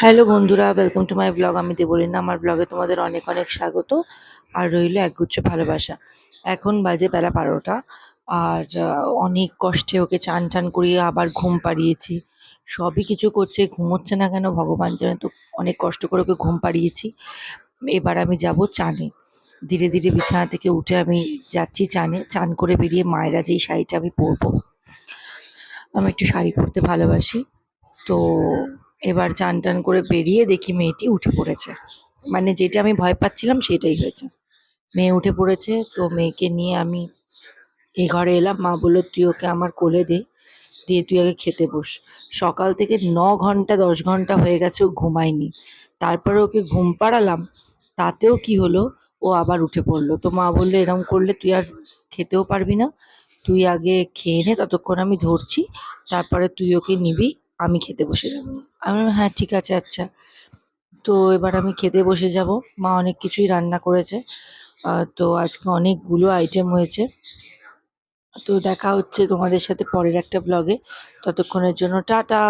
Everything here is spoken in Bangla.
হ্যালো বন্ধুরা ওয়েলকাম টু মাই ব্লগ আমি দেবলিনা আমার ব্লগে তোমাদের অনেক অনেক স্বাগত। আর রইল একগুচ্ছ ভালোবাসা। এখন বাজে বেলা বারোটা। আর অনেক কষ্টে ওকে চান টান করিয়ে আবার ঘুম পাড়িয়েছি। সবই কিছু করছে, ঘুমোচ্ছে না কেন ভগবান জানে তো, অনেক কষ্ট করে ওকে ঘুম পাড়িয়েছি। এবার আমি যাব চানে। ধীরে ধীরে বিছানা থেকে উঠে আমি যাচ্ছি চানে। চান করে বেরিয়ে মায়েরা যেই শাড়িটা আমি পরবো। আমি একটু শাড়ি পরতে ভালোবাসি। তো এবার চান টান করে বেরিয়ে দেখি মেয়েটি উঠে পড়েছে। মানে যেটা আমি ভয় পাচ্ছিলাম সেটাই হয়েছে। মেয়ে উঠে পড়েছে, তো মেয়েকে নিয়ে আমি এই ঘরে এলাম। মা বলল, তুই ওকে আমার কোলে দে, দিয়ে তুই আগে খেতে বস। সকাল থেকে ন ঘণ্টা, দশ ঘণ্টা হয়ে গেছে ও ঘুমায়নি। তারপরে ওকে ঘুম পাড়ালাম, তাতেও কি হলো? ও আবার উঠে পড়ল। তো মা বলল, এরম করলে তুই আর খেতেও পারবি না। তুই আগে খেয়ে নে, ততক্ষণ আমি ধরছি, তারপরে তুই ওকে নিবি আমি খেতে বসে যাব। আমি হ্যাঁ ঠিক আছে আচ্ছা। তো এবার আমি খেতে বসে যাব। মা অনেক কিছুই রান্না করেছে। তো আজকে অনেকগুলো আইটেম হয়েছে। তো দেখা হচ্ছে তোমাদের সাথে পরের একটা ব্লগে ততক্ষণের জন্য টাটা।